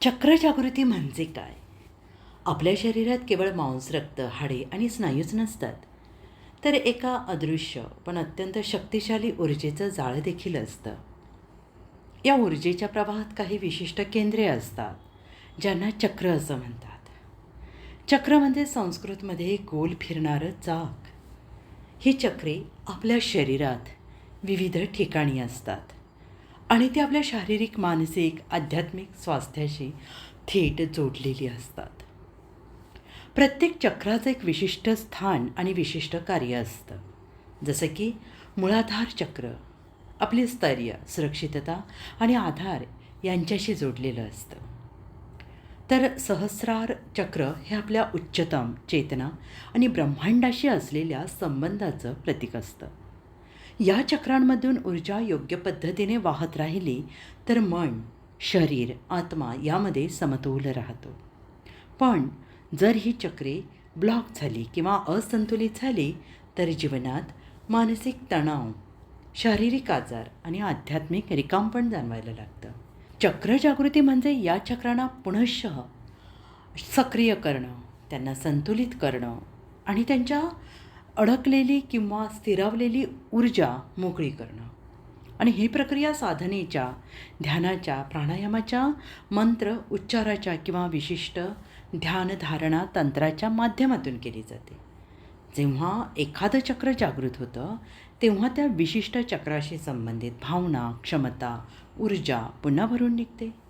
चक्रजागृती म्हणजे काय? आपल्या शरीरात केवळ मांस रक्त हाडे आणि स्नायूच नसतात. तर एका अदृश्य पण अत्यंत शक्तिशाली ऊर्जेचं जाळं देखील असतं. या ऊर्जेच्या प्रवाहात काही विशिष्ट केंद्रे असतात ज्यांना चक्र असं म्हणतात. चक्र म्हणजे संस्कृतमध्ये गोल फिरणारं चाक. ही चक्रे आपल्या शरीरात विविध ठिकाणी असतात. आणि ते आपल्या शारीरिक मानसिक आध्यात्मिक स्वास्थ्याशी थेट जोडलेली असतात. प्रत्येक चक्राचं एक विशिष्ट स्थान आणि विशिष्ट कार्य असतं. जसं की मुळाधार चक्र आपले स्थैर्य सुरक्षितता आणि आधार यांच्याशी जोडलेलं असतं. तर सहस्रार चक्र हे आपल्या उच्चतम चेतना आणि ब्रह्मांडाशी असलेल्या संबंधाचं प्रतीक असतं. या चक्रांमधून ऊर्जा योग्य पद्धतीने वाहत राहिली तर मन शरीर आत्मा यामध्ये समतोल राहतो. पण जर ही चक्रे ब्लॉक झाली किंवा असंतुलित झाली तर जीवनात मानसिक तणाव शारीरिक आजार आणि आध्यात्मिक रिकामपण जाणवायला लागतं. चक्र जागृती म्हणजे या चक्रांना पुनश्च सक्रिय करणं त्यांना संतुलित करणं आणि त्यांच्या अडकलेली किंवा स्थिरावलेली ऊर्जा मोकळी करणं. आणि ही प्रक्रिया साधनेच्या ध्यानाच्या प्राणायामाच्या मंत्र उच्चाराच्या किंवा विशिष्ट ध्यानधारणा तंत्राच्या माध्यमातून केली जाते. जेव्हा एखादं चक्र जागृत होतं तेव्हा त्या विशिष्ट चक्राशी संबंधित भावना क्षमता ऊर्जा पुन्हा भरून निघते.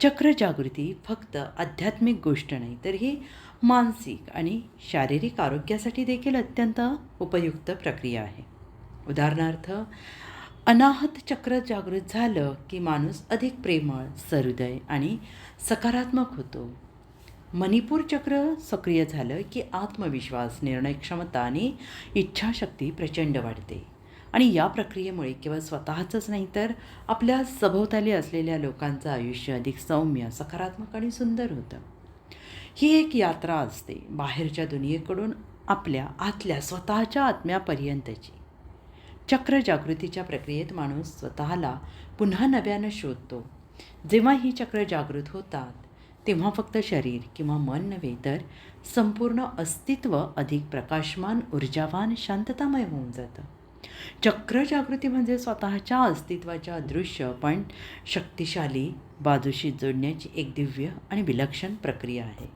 चक्रजागृती फक्त आध्यात्मिक गोष्ट नाही तर ही मानसिक आणि शारीरिक आरोग्यासाठी देखील अत्यंत उपयुक्त प्रक्रिया आहे. उदाहरणार्थ अनाहत चक्र जागृत झालं की माणूस अधिक प्रेमळ सहृदय आणि सकारात्मक होतो. मणिपूर चक्र सक्रिय झालं की आत्मविश्वास निर्णय क्षमता आणि इच्छाशक्ती प्रचंड वाढते. आणि या प्रक्रियेमुळे केवळ स्वतःचंच नाही तर आपल्या सभोवताली असलेल्या लोकांचं आयुष्य अधिक सौम्य सकारात्मक आणि सुंदर होतं. ही एक यात्रा असते बाहेरच्या दुनियेकडून आपल्या आतल्या स्वतःच्या आत्म्यापर्यंतची. चक्र जागृतीच्या प्रक्रियेत माणूस स्वतःला पुन्हा नव्यानं शोधतो. जेव्हा ही चक्र जागृत होतात तेव्हा फक्त शरीर किंवा मन नव्हे तर संपूर्ण अस्तित्व अधिक प्रकाशमान ऊर्जावान शांततामय होऊन जातं. चक्र जागृती म्हणजे स्वतःच्या अस्तित्वाच्या अदृश्य पण शक्तिशाली बाजूशी जोडण्याची एक दिव्य आणि विलक्षण प्रक्रिया आहे.